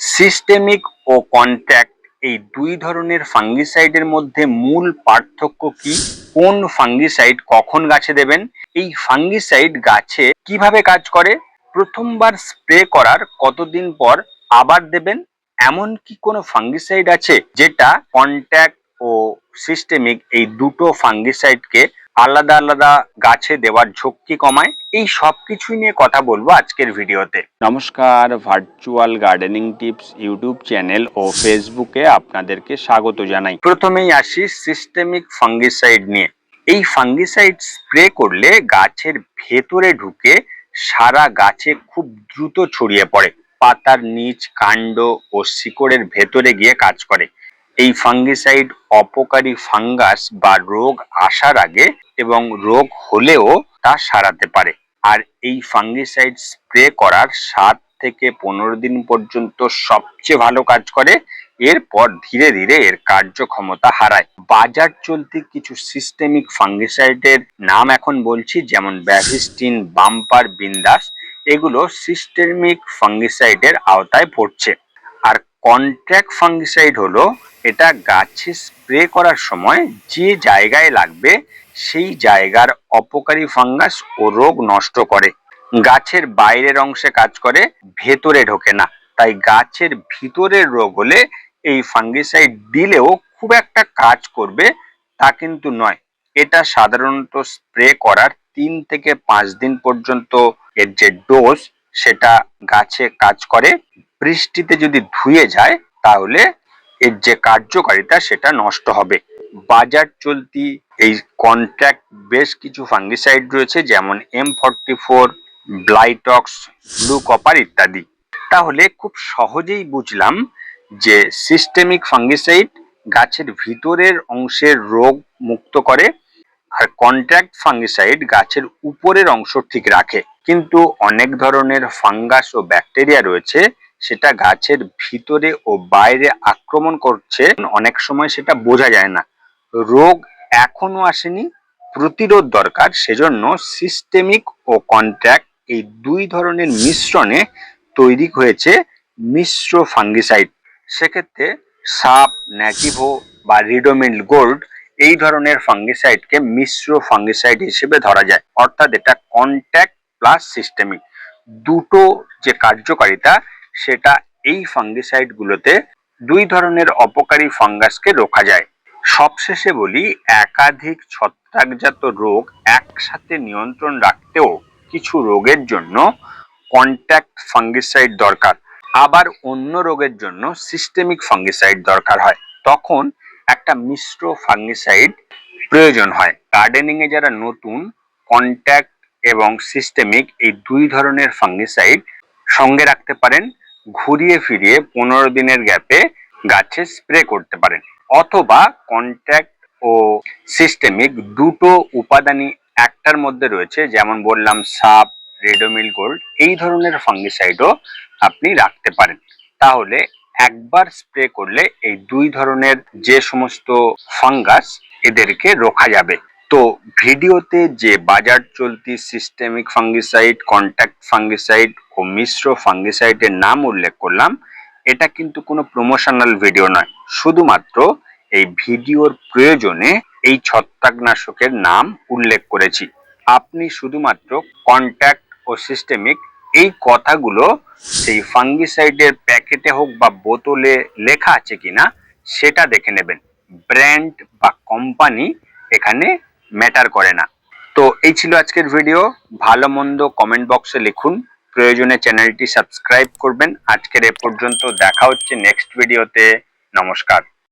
Systemic ও contact এই দুই ধরনের ফাঙ্গিসাইডের মধ্যে মূল পার্থক্য কি? কোন ফাঙ্গিসাইড কখন গাছে দেবেন? এই ফাঙ্গিসাইড গাছে কীভাবে কাজ করে? প্রথমবার স্প্রে করার কতদিন পর আবার দেবেন? এমন কি কোনো ফাঙ্গিসাইড আছে যেটা কন্ট্যাক্ট ও সিস্টেমিক এই দুটো ফাঙ্গিসাইডকে আলাদা আলাদা গাছে দেওয়ার ঝক্কি কমায় এই সব কিছুই নিয়ে কথা বলব আজকের ভিডিওতে। নমস্কার virtual gardening tips YouTube channel ও ফেসবুকে আপনাদেরকে স্বাগত জানাই। প্রথমেই আসি সিস্টেমিক ফাঙ্গিসাইড নিয়ে। এই ফাঙ্গিসাইড স্প্রে করলে গাছের ভেতরে ঢুকে সারা গাছে খুব দ্রুত ছড়িয়ে পড়ে। পাতার নিচ কাণ্ড ও শিকড়ের ভেতরে গিয়ে কাজ করে। এই ফাঙ্গিসাইড অপকারী ফাঙ্গাস বা রোগ আসার আগে এবং রোগ হলেও তা সারাতে পারে। আর এই ফাঙ্গিসাইড স্প্রে করার সাত থেকে পনেরো দিন পর্যন্ত সবচেয়ে ভালো কাজ করে, এরপর ধীরে ধীরে এর কার্যক্ষমতা হারায়। বাজার চলতি কিছু সিস্টেমিক ফাঙ্গিসাইডের নাম এখন বলছি, যেমন ব্যাভিস্টিন, বাম্পার, বিন্দাস, এগুলো সিস্টেমিক ফাঙ্গিসাইডের আওতায় পড়ছে। আর কন্ট্রাক্ট ফাঙ্গিসাইড হলো, এটা গাছে স্প্রে করার সময় যে জায়গায় লাগবে, সেই জায়গার অপকারী ফাঙ্গাস ও রোগ নষ্ট করে। গাছের বাইরের অংশে কাজ করে, ভেতরে ঢোকে না। তাই গাছের ভিতরের রোগ হলে এই ফাঙ্গিসাইড দিলেও খুব একটা কাজ করবে তা কিন্তু নয়। এটা সাধারণত স্প্রে করার তিন থেকে পাঁচ দিন পর্যন্ত এর যে ডোজ সেটা গাছে কাজ করে, বৃষ্টিতে যদি ধুয়ে যায়, তাহলে এর যে কার্যকারিতা সেটা নষ্ট হবে। বাজার চলতি এই কন্ট্রাক্ট বেশ কিছু ফাঙ্গিসাইড রয়েছে, যেমন M forty four Blitox blue copper ইত্যাদি। তাহলে খুব সহজেই বুঝলাম যে সিস্টেমিক ফাঙ্গিসাইড গাছের ভিতরের অংশের রোগ মুক্ত করে আর কন্ট্রাক্ট ফাঙ্গিসাইড গাছের উপরের অংশ ঠিক রাখে। কিন্তু অনেক ধরনের ফাঙ্গাস ও ব্যাকটেরিয়া রয়েছে, সেটা গাছের ভিতরে ও বাইরে আক্রমণ করছে। অনেক সময় সেটা বোঝা যায় না। রোগ এখনও আসেনি, প্রতিরোধ দরকার, সেজন্য সিস্টেমিক ও কন্ট্রাক্ট এই দুই ধরনের মিশ্রণে তৈরি হয়েছে মিশ্র ফাঙ্গিসাইড সেক্ষেত্রে সাপ ন্যাটিভো বা রিডোমিল গোল্ড এই ধরনের ফাঙ্গিসাইডকে মিশ্র ফাঙ্গিসাইড হিসেবে ধরা যায়। অর্থাৎ এটা কন্ট্যাক্ট প্লাস সিস্টেমিক দুটো যে কার্যকারিতা, সেটা এই ফাঙ্গিসাইড গুলোতে দুই ধরনের অপকারী ফাঙ্গাসকে রোখা যায়। সবশেষে বলি, একাধিক ছত্রাকজাত রোগ একসাথে নিয়ন্ত্রণ রাখতেও কিছু রোগের জন্য কন্ট্যাক্ট ফাঙ্গিসাইড দরকার। আবার অন্য রোগের জন্য সিস্টেমিক ফাঙ্গিসাইড দরকার হয়। তখন একটা মিশ্র ফাঙ্গিসাইড প্রয়োজন হয়। গার্ডেনিং এ যারা নতুন কন্ট্যাক্ট এবং সিস্টেমিক এই দুই ধরনের ফাঙ্গিসাইড সঙ্গে রাখতে পারেন, ঘুরিয়ে ফিরিয়ে পনেরো দিনের গ্যাপে গাছে স্প্রে করতে পারেন। অথবা কন্ট্যাক্ট ও সিস্টেমিক দুটো উপাদানই একটার মধ্যে রয়েছে, যেমন বললাম সাপ রেডোমিল গোল্ড এই ধরনের ফাঙ্গিসাইডও আপনি রাখতে পারেন। তাহলে একবার স্প্রে করলে এই দুই ধরনের যে সমস্ত ফাঙ্গাস এদেরকে রোখা যাবে। তো ভিডিওতে যে বাজার চলতি সিস্টেমিক ফাঙ্গিসাইড কন্ট্যাক্ট ফাঙ্গিসাইড ও মিশ্র ফাঙ্গিসাইডের নাম উল্লেখ করলাম, এটা কিন্তু কোনো প্রমোশনাল ভিডিও নয়। শুধুমাত্র এই ভিডিওর প্রয়োজনে এই ছত্রাকনাশকের নাম উল্লেখ করেছি। আপনি শুধুমাত্র কন্ট্যাক্ট ও সিস্টেমিক এই কথাগুলো সেই ফাঙ্গিসাইডের প্যাকেটে হোক বা বোতলে লেখা আছে কিনা, সেটা দেখে নেবেন। ব্র্যান্ড বা কোম্পানি এখানে ম্যাটার করে না। তো এই ছিল আজকের ভিডিও। ভালো মন্দ কমেন্ট বক্সে লিখুন। প্রয়োজনে চ্যানেলটি সাবস্ক্রাইব করবেন। আজকের এ পর্যন্ত দেখা হচ্ছে নেক্সট ভিডিওতে। নমস্কার।